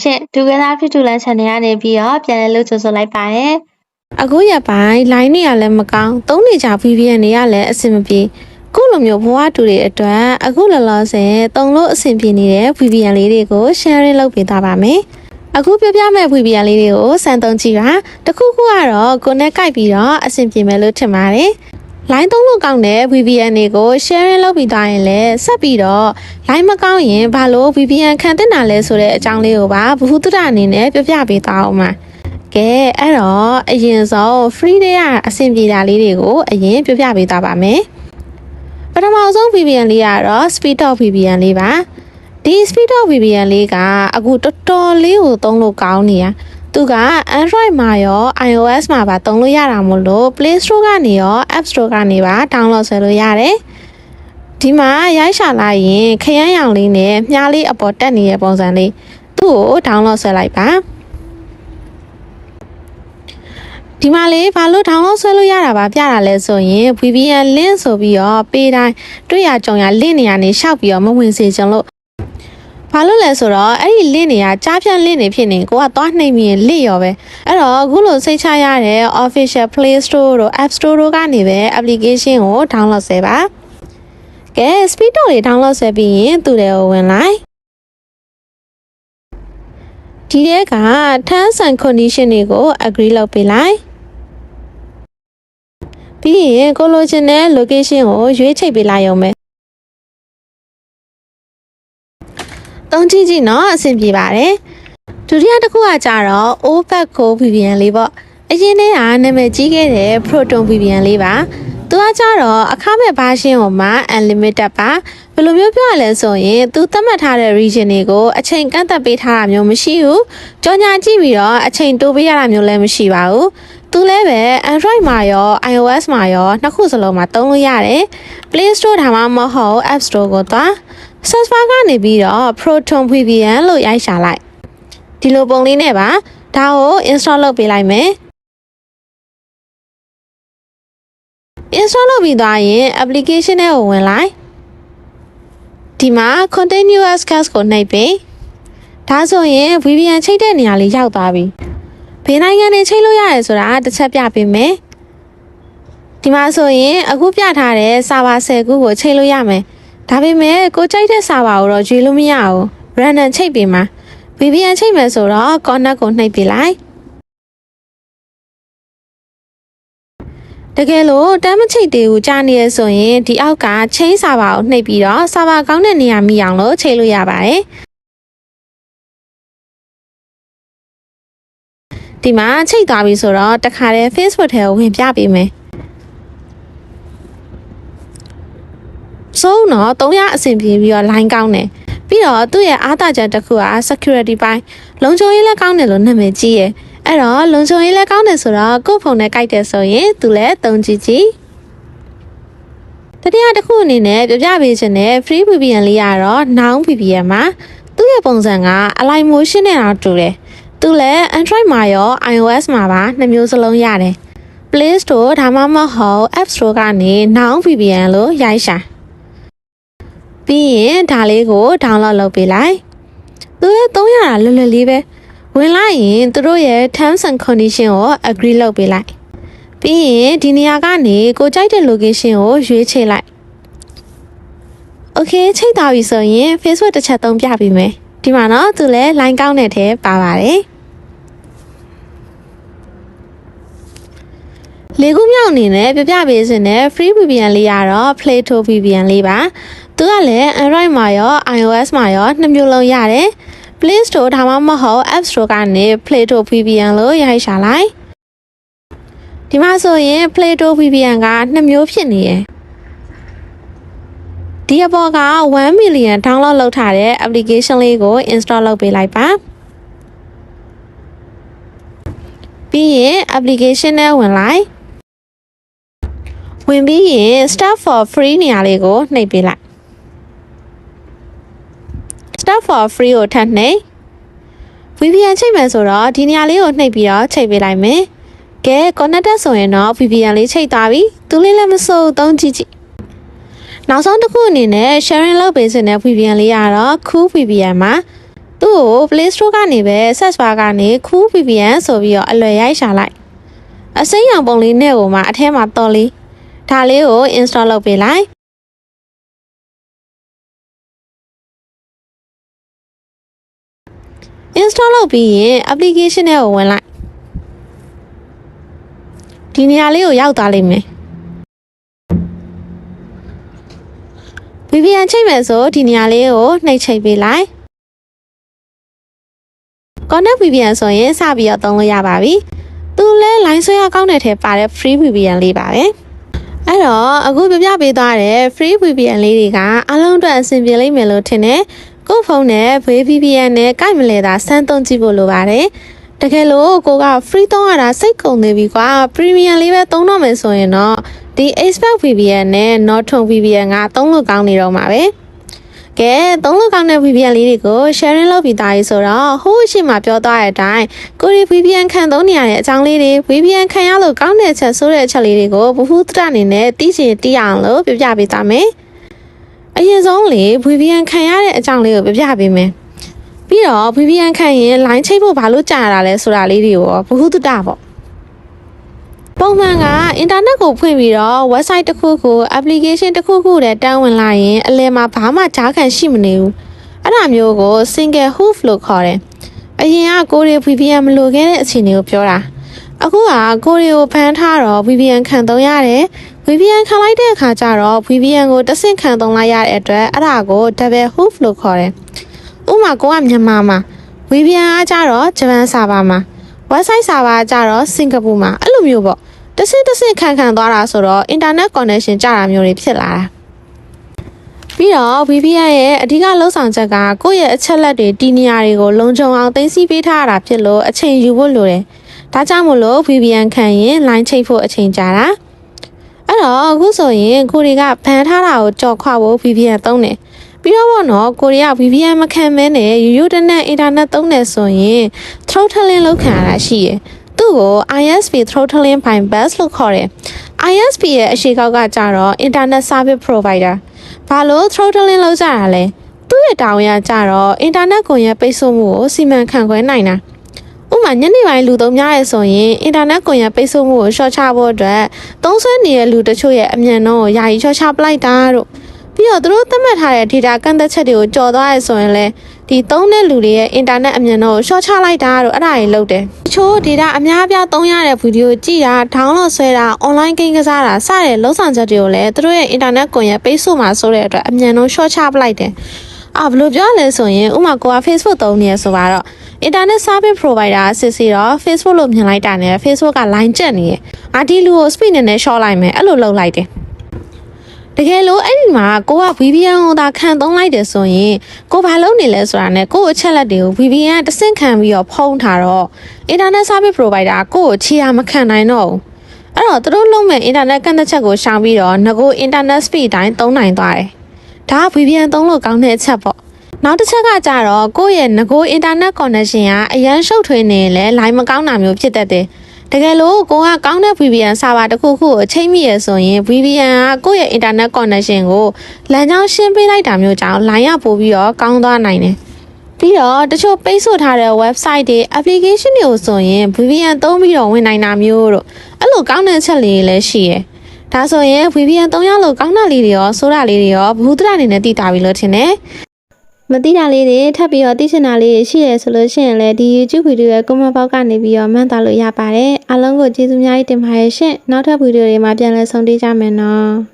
ရှင်ဒုက္ခသားဖြစ်တူလန် channel ကနေပြီးတော့ပြန်လည်လို့ကြိုဆိုလိုက်ပါရယ်အခုရပိုင်း line တွေကလည်းမကောင်းသုံးနေကြ VPN တွေကလည်းအဆင်မပြေခုလိုမျိုးဘဝတူတွေအတွက်အခုလောလောဆယ်တုံလို့အဆင်ပြေနေတဲ့ VPN လေးတွေကို sharing လုပ်ပေးသွားပါမယ်အခုပြပြမဲ့ VPN လေးတွေကိုစမ်းသုံးကြည့်ပါတခုခုကတော့ကိုနဲ့ကိုက်ပြီးတော့အဆင်ပြေမယ်လို့ထင်ပါတယ် line သုံးလို့ကောင်းတဲ့ VPN တွေကို sharing လုပ်ပြီးသားရင်လည်းဆက်ပြီးတော့ line မကောင်းရင်ဘာလို့ VPN ခံတင်တာလဲဆိုတဲ့အကြောင်းလေးကိုပါဘ ഹു တုဒအနေနဲ့ပြပြပေးသွားအောင်ပါကဲအဲ့တော့အရင်ဆုံး free တွေကအဆင်ပြေတာလေးတွေကိုအရင်ပြပြပေးသွားပါမယ်ပထမဆုံး VPN လေးကတော့ speed of VPN လေးပါဒီ speed of VPN လေးကအခုတော်တော်လေးကိုသုံးလို့ကောင်းနေရ သူက Android မှာရော iOS မှာပါသုံးလို့ရတာမို့လို့ Play Store ကနေရော App Store ကနေပါ download ဆွဲလို့ရတယ်ဒီမှာရိုက်ရှာလိုက်ရင်ခရမ်းရောင်လေးနဲ့မြားလေးအပေါ်တက်နေတဲ့ပုံစံလေးသူ့ကို download ဆွဲလိုက်ပါဒီမှာလေးဘာလို့ download ဆွဲလို့ရတာပါပြတာလဲဆိုရင် VPN link ဆိုပြီးတော့ပေးတိုင်းတွေ့ရကြုံရ link နေရာနေရှောက်ပြီးတော့မဝင်စေချင်လို့ ဘာလို့လဲဆိုတော့အဲ့ဒီ link တွေကကြားဖြတ် link တွေဖြစ်နေကိုကသွားနှိမ့်မြင် link ရောပဲအဲ့တော့အခုလိုစိတ်ချရတဲ့ official play store တို့ app store တို့ကနေပဲ application ကို download ဆဲပါကဲ speed တွေ download ဆဲပြီးရင်သူတွေကိုဝင်လိုက်ဒီတဲက terms and condition တွေကို agree လုပ်ပေးလိုက်ပြီးရင်ကိုလိုချင်တဲ့ location ကိုရွေးချိတ်ပေးလိုက်ရုံပဲ တုံးကြည့်ကြည့်နော်အဆင်ပြေပါတယ်ဒုတိယတစ်ခုကကြတော့ OPEC Co VPN လေးပေါ့အရင်တည်းကနာမည်ကြီးခဲ့တဲ့ Proton VPN လေးပါသူကကြတော့အခမဲ့ဘာရှင်းဟိုမှာ unlimited ပါဘယ်လိုမျိုးပြောရလဲဆိုရင်သူသတ်မှတ်ထားတဲ့ region တွေကိုအချိန်ကန့်သက်ပေးထားတာမျိုးမရှိဘူးကြော်ညာကြည့်ပြီးတော့အချိန်တိုးပေးရတာမျိုးလည်းမရှိပါဘူးသူလည်းပဲ Android မှာရော iOS မှာရောနှစ်ခုစလုံးမှာသုံးလို့ရတယ် Play Store ဒါမှမဟုတ် App Store ကိုသွား search bar ကနေပြီးတော့ Proton VPN လို့ရိုက်ရှာလိုက်ဒီလိုပုံလေးနဲ့ပါဒါကို install လုပ်ပေးလိုက်မယ် install လုပ်ပြီးသွားရင် application ထဲကိုဝင်လိုက်ဒီမှာ continuous cast ကိုနှိပ်ပေးဒါဆိုရင် VPN ချိတ်တဲ့နေရာလေးရောက်သွားပြီဘယ်နိုင်ငံနဲ့ချိတ်လို့ရရဲဆိုတာတစ်ချက်ပြပေးမယ်ဒီမှာဆိုရင်အခုပြထားတဲ့ server 10ခုကိုချိတ်လို့ရမယ် ဒါပေမဲ့ကိုကြိုက်တဲ့ server ကိုတော့ရွေးလို့မရဘူး random ချိတ်ပေးမှာ VPN ချိတ်မယ်ဆိုတော့ connect ကိုနှိပ်ပေးလိုက်တကယ်လို့တမ်းမချိတ်သေးဘူးကြားနေရဆိုရင်ဒီအောက်ကချင်းစာပါကိုနှိပ်ပြီးတော့စာပါကောင်းတဲ့နေရာမိအောင်လို့ချိန်လို့ရပါတယ်ဒီမှာချိတ်သွားပြီဆိုတော့တခါတည်း Facebook ထဲကိုဝင်ပြပေးမယ် စိုးတော့300အဆင်ပြေပြီးတော့ line ကောင်းတယ်ပြီးတော့သူ့ရဲ့အားသာချက်တစ်ခုက security ပိုင်းလုံခြုံရေးလည်းကောင်းတယ်လို့နာမည်ကြီးရဲ့အဲ့တော့လုံခြုံရေးလည်းကောင်းတယ်ဆိုတော့ကိုယ့်ဖုန်းနဲ့ကြိုက်တယ်ဆိုရင်သူလည်းသုံးကြည့်ကြည့်တတိယတစ်ခုအနေနဲ့ပြပြပေးခြင်းနဲ့ free VPN လေးကတော့ Now VPN မှာသူ့ရဲ့ပုံစံက Align Motion နဲ့တော့တူတယ်သူလည်း Android မှာရော iOS မှာပါနှစ်မျိုးစလုံးရတယ် Play Store ဒါမှမဟုတ် App Store ကနေ Now VPN လို့ရိုက်ရှာ ပြီးရင်ဒါလေးကို download လုပ်ပေးလိုက်သူရဲ့သုံးရတာလွယ်လွယ်လေးပဲဝင်လိုက်ရင်သူတို့ရဲ့ terms and condition ကို agree လုပ်ပေးလိုက်ပြီးရင်ဒီနေရာကနေကိုကြိုက်တဲ့ location ကိုရွေးချယ်လိုက် Okay ချိန်သွားပြီဆိုရင် Facebook တစ်ချက်သုံးပြပေးမယ်ဒီမှာတော့သူလည်း line ကောင်းတဲ့ထဲပါပါတယ်လေခုမြောက်အနေနဲ့ပြပြပေးစင်တဲ့ free VPN လေးကတော့ Plato VPN လေးပါ သူကလည်း Android မှာရော iOS မှာရောနှစ်မျိုးလုံးရတယ် Play Store ဒါမှမဟုတ် App Store ကနေ Plato VPN လို့ရိုက်ရှာလိုက်ဒီမှာဆိုရင် Plato VPN ကနှစ်မျိုးဖြစ်နေရယ်ဒီအပေါ်က1 million download လုပ်ထားတဲ့ application လေးကို install လုပ်ပေးလိုက်ပါပြီးရင် application နဲ့ဝင်လိုက်ဝင်ပြီးရင် start for free နေရာလေးကိုနှိပ်ပေးလိုက် start for free ကိုထပ်နှိပ် VPN ချိန်မယ်ဆိုတော့ဒီနေရာလေးကိုနှိပ်ပြီးတော့ချိန်ပေးလိုက်မယ်ကဲ connected ဆိုရင်တော့ VPN လေးချိန်သွားပြီသူလေးလည်းမစိုးသုံးကြည့်ကြည့်နောက်ဆုံးတစ်ခုအနေနဲ့ sharing လုပ်ပေးစင်တဲ့ VPN လေးကတော့ Cool VPN မှာသူ့ကို Play Store ကနေပဲ search bar ကနေ Cool VPN ဆိုပြီးတော့အလွယ်ရိုက်ရှာလိုက်အစိမ်းရောင်ပုံလေးနဲ့ကိုမှအထဲမှာတော်လေးဒါလေးကို install လုပ်ပေးလိုက် install လုပ်ပြီးရင် application ထဲကိုဝင်လိုက်ဒီနေရာလေးကိုရောက်သွားလိမ့်မယ် VPN ချိန်မယ်ဆိုဒီနေရာလေးကိုနှိပ်ချိတ်ပေးလိုက် Connect VPN ဆိုရင်စပြီးတော့သုံးလို့ရပါပြီသူလဲ line ဆွဲရကောင်းတဲ့ထဲပါတဲ့ free VPN လေးပါပဲအဲ့တော့အခုပြပြပေးသွားတဲ့ free VPN လေးတွေကအလုံးအတွက်အဆင်ပြေလိမ့်မယ်လို့ထင်တယ် ကိုယ့်ဖုန်းနဲ့ VPN နဲ့ကိုက်မလဲတာစမ်းသုံးကြည့်ဖို့လိုပါတယ်တကယ်လို့ကိုက free သုံးရတာစိတ်ကုန်နေပြီကွာ premium လေးပဲသုံးတော့မယ်ဆိုရင်တော့ဒီ expert VPN နဲ့ Norton VPN ကသုံးလို့ကောင်းနေတော့မှာပဲကဲသုံးလို့ကောင်းတဲ့ VPN လေးတွေကို sharing လုပ်ပြီးသားရေးဆိုတော့ဟိုးရှိမှပြောသွားတဲ့အတိုင်းကိုရီ VPN ခံသုံးနေရတဲ့အကြောင်းလေးတွေ VPN ခံရလို့ကောင်းတဲ့ချက်ဆိုတဲ့အချက်လေးတွေကိုဘ ഹു တရအနေနဲ့သိချင်သိရအောင်လို့ပြပြပေးသားမယ် အရင်ဆုံးလေ VPN ခံရတဲ့အကြောင်းလေးကိုပြပြပေးမယ်ပြီးတော့ VPN ခံရင် line ချိတ်ဖို့ဘာလို့ကြာရတာလဲဆိုတာလေးတွေကိုဘ ഹു တတပေါ့ပုံမှန်ကအင်တာနက်ကိုဖွင့်ပြီးတော့ website တစ်ခုခု application တစ်ခုခုနဲ့တန်းဝင်လာရင်အလယ်မှာဘာမှကြားခံရှိမနေဘူးအဲ့ဒါမျိုးကို single hoof လို့ခေါ်တယ်အရင်ကကိုရီ VPN မလိုခဲ့တဲ့အခြေအနေကိုပြောတာ အခုကကိုရီကိုဖမ်းထားတော့ VPN ခံသုံးရတယ် VPN ခံလိုက်တဲ့အခါကျတော့ VPN ကိုတစ်ဆင့်ခံသုံးလိုက်ရတဲ့အတွက်အဲ့ဒါကို double hoof လို့ခေါ်တယ်ဥပမာကိုကမြန်မာမှာ VPN ကကြတော့ဂျပန်ဆာဗာမှာ website ဆာဗာကကြတော့စင်ကာပူမှာအဲ့လိုမျိုးပေါ့တစ်ဆင့်တစ်ဆင့်ခံခံသွားတာဆိုတော့ internet connection ကြတာမျိုးတွေဖြစ်လာတာပြီးတော့ VPN ရဲ့အဓိကလှုပ်ဆောင်ချက်ကကိုယ့်ရဲ့အချက်လက်တွေတီနေရာတွေကိုလုံခြုံအောင်သိသိပေးထားရတာဖြစ်လို့အချိန်ယူဖို့လိုတယ် ဒါကြောင့်မို့လို့ VPN ခံရင် line ချိတ်ဖို့အချိန်ကြာတာအဲ့တော့အခုဆိုရင်ကိုတွေကဘန်ထားတာကိုကြော်ခွဖို့ VPN သုံးတယ်ပြီးတော့ဘောနော်ကိုရီးယား VPN မခံမဲနဲ့ရိုးရိုးတနက်အင်တာနက်သုံးတယ်ဆိုရင် throttling လောက်ခံရတာရှိရယ်သူ့ကို ISP throttling by bus လို့ခေါ်တယ် ISP ရဲ့အရှိကောက်ကကြတော့ Internet Service Provider ဘာလို့ throttling လောက်ကြတာလဲသူ့ရဲ့တာဝန်ကကြတော့ Internet ကွန်ရက်ပိတ်ဆို့မှုကိုစီမံခန့်ခွဲနိုင်တာဥပ မာညနေပိုင်းလူသုံးများရဲဆိုရင်အင်တာနက်ကွန်ရက်ပိတ်ဆို့မှုကိုရှော့ချဖို့အတွက်သုံးဆွဲနေတဲ့လူတချို့ရဲ့အမြန်နှုန်းကိုယာယီရှော့ချပလိုက်တာတို့ပြီးတော့သူတို့သတ်မှတ်ထားတဲ့ data ကန့်သက်ချက်တွေကိုကျော်သွားရဲဆိုရင်လည်းဒီသုံးတဲ့လူတွေရဲ့အင်တာနက်အမြန်နှုန်းကိုရှော့ချလိုက်တာတို့အဲ့ဒါတွေလုပ်တယ်တချို့ data အများအပြားသုံးရတဲ့ဗီဒီယိုကြည့်တာ download ဆွဲတာ online game ကစားတာစတဲ့လုံဆောင်ချက်တွေကိုလည်းသူတို့ရဲ့ internet ကွန်ရက်ပိတ်ဆို့မှာဆိုတဲ့အတွက်အမြန်နှုန်း short ချပလိုက်တယ် အာဘယ်လိုပြောရလဲဆိုရင်ဥပမာကိုက Facebook သုံးနေရဆိုပါတော့ internet service provider အစစ်စီတော့ Facebook လို့မြင်လိုက်တာနဲ့ Facebook က line ကျက်နေရအာဒီလူကို speed နဲ့နဲ့ short လိုက်မယ်အဲ့လိုလုပ်လိုက်တယ်တကယ်လို့အဲ့ဒီမှာကိုက VPN ကိုသာခံသုံးလိုက်တယ်ဆိုရင်ကိုဘာလုပ်နေလဲဆိုတာနဲ့ကို့အချက်လက်တွေကို VPN ကတဆင့်ခံပြီးတော့ဖုံးထားတော့ internet service provider ကကို့ကိုခြေရာမခံနိုင်တော့ဘူးအဲ့တော့သူတို့လုံးမဲ့ internet ကန့်သက်ချက်ကိုရှောင်ပြီးတော့ငကို internet speed တိုင်းသုံးနိုင်သွားတယ် ဒါက VPN သုံးလို့ကောင်းတဲ့အချက်ပေါ့နောက်တစ်ချက်ကကြတော့ကိုယ့်ရဲ့ငကို internet connection ကအရန်ရှုပ်ထွေးနေရင်လည်း line မကောင်းတာမျိုးဖြစ်တတ်တယ်တကယ်လို့ကိုကကောင်းတဲ့ VPN server တစ်ခုခုကိုချိန်မိရဆိုရင် VPN ကကိုယ့်ရဲ့ internet connection ကိုလမ်းကြောင်းရှင်းပေးလိုက်တာမျိုးကြောင့် line ရပို့ပြီးတော့ကောင်းသွားနိုင်တယ်ပြီးတော့တချို့ပိတ်ဆို့ထားတဲ့ website တွေ application တွေကိုဆိုရင် VPN သုံးပြီးတော့ဝင်နိုင်တာမျိုးတို့အဲ့လိုကောင်းတဲ့အချက်လေးတွေလည်းရှိရယ် ဒါဆိုရင် VPN သုံးရလို့ကောင်းတာလေးတွေရောဆိုးတာလေးတွေရောဘ ഹു တရအနေနဲ့တည်တာပြီလို့ထင်တယ်မသိတာလေးတွေထပ်ပြီးတော့သိချင်တာလေးတွေရှိရဆိုလို့ရှိရင်လည်းဒီ YouTube ဗီဒီယိုရဲ့ comment box ကနေပြီးတော့မှန်းသွားလို့ရပါတယ်အားလုံးကိုကျေးဇူးအများကြီးတင်ပါတယ်ရှင်နောက်ထပ်ဗီဒီယိုတွေမှာပြန်လည်ဆုံတွေ့ကြမယ်နော်